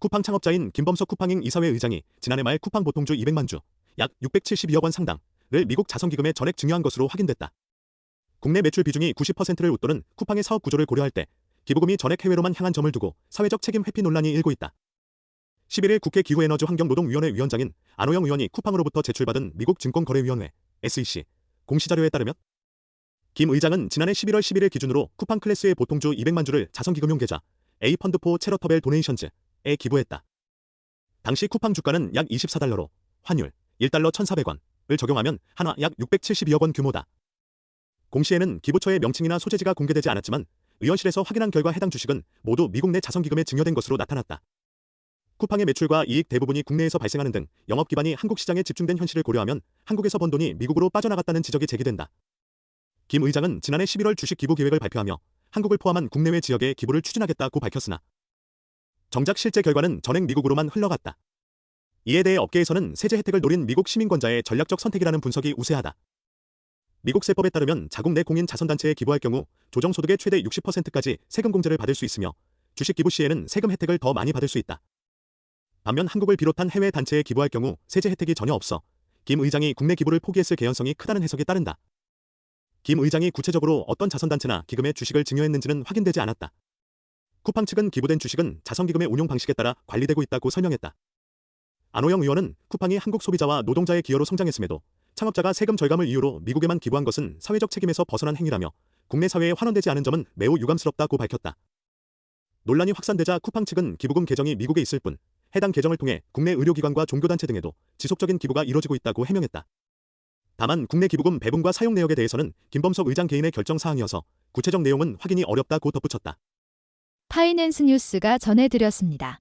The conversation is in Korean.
쿠팡 창업자인 김범석 쿠팡잉 이사회 의장이 지난해 말 쿠팡 보통주 200만 주, 약 672억 원 상당을 미국 자선기금에 전액 증여한 것으로 확인됐다. 국내 매출 비중이 90%를 웃도는 쿠팡의 사업 구조를 고려할 때 기부금이 전액 해외로만 향한 점을 두고 사회적 책임 회피 논란이 일고 있다. 11일 국회 기후에너지 환경노동위원회 위원장인 안호영 의원이 쿠팡으로부터 제출받은 미국 증권거래위원회 SEC 공시자료에 따르면 김 의장은 지난해 11월 11일 기준으로 쿠팡 클래스의 보통주 200만 주를 자선기금용 계좌 A펀드4 체러터벨 도네이션즈 에 기부했다. 당시 쿠팡 주가는 약 24달러로 환율 1달러 1,400원을 적용하면 한화 약 672억 원 규모다. 공시에는 기부처의 명칭이나 소재지가 공개되지 않았지만 의원실에서 확인한 결과 해당 주식은 모두 미국 내 자선기금에 증여된 것으로 나타났다. 쿠팡의 매출과 이익 대부분이 국내에서 발생하는 등 영업 기반이 한국 시장에 집중된 현실을 고려하면 한국에서 번 돈이 미국으로 빠져나갔다는 지적이 제기된다. 김 의장은 지난해 11월 주식 기부 계획을 발표하며 한국을 포함한 국내외 지역에 기부를 추진하겠다고 밝혔으나 정작 실제 결과는 전액 미국으로만 흘러갔다. 이에 대해 업계에서는 세제 혜택을 노린 미국 시민권자의 전략적 선택이라는 분석이 우세하다. 미국 세법에 따르면 자국 내 공인 자선단체에 기부할 경우 조정소득의 최대 60%까지 세금 공제를 받을 수 있으며 주식 기부 시에는 세금 혜택을 더 많이 받을 수 있다. 반면 한국을 비롯한 해외 단체에 기부할 경우 세제 혜택이 전혀 없어 김 의장이 국내 기부를 포기했을 개연성이 크다는 해석이 따른다. 김 의장이 구체적으로 어떤 자선단체나 기금에 주식을 증여했는지는 확인되지 않았다. 쿠팡 측은 기부된 주식은 자선기금의 운용 방식에 따라 관리되고 있다고 설명했다. 안호영 의원은 쿠팡이 한국 소비자와 노동자의 기여로 성장했음에도 창업자가 세금 절감을 이유로 미국에만 기부한 것은 사회적 책임에서 벗어난 행위라며 국내 사회에 환원되지 않은 점은 매우 유감스럽다고 밝혔다. 논란이 확산되자 쿠팡 측은 기부금 계정이 미국에 있을 뿐 해당 계정을 통해 국내 의료기관과 종교단체 등에도 지속적인 기부가 이뤄지고 있다고 해명했다. 다만 국내 기부금 배분과 사용 내역에 대해서는 김범석 의장 개인의 결정 사항이어서 구체적 내용은 확인이 어렵다고 덧붙였다. 파이낸스 뉴스가 전해드렸습니다.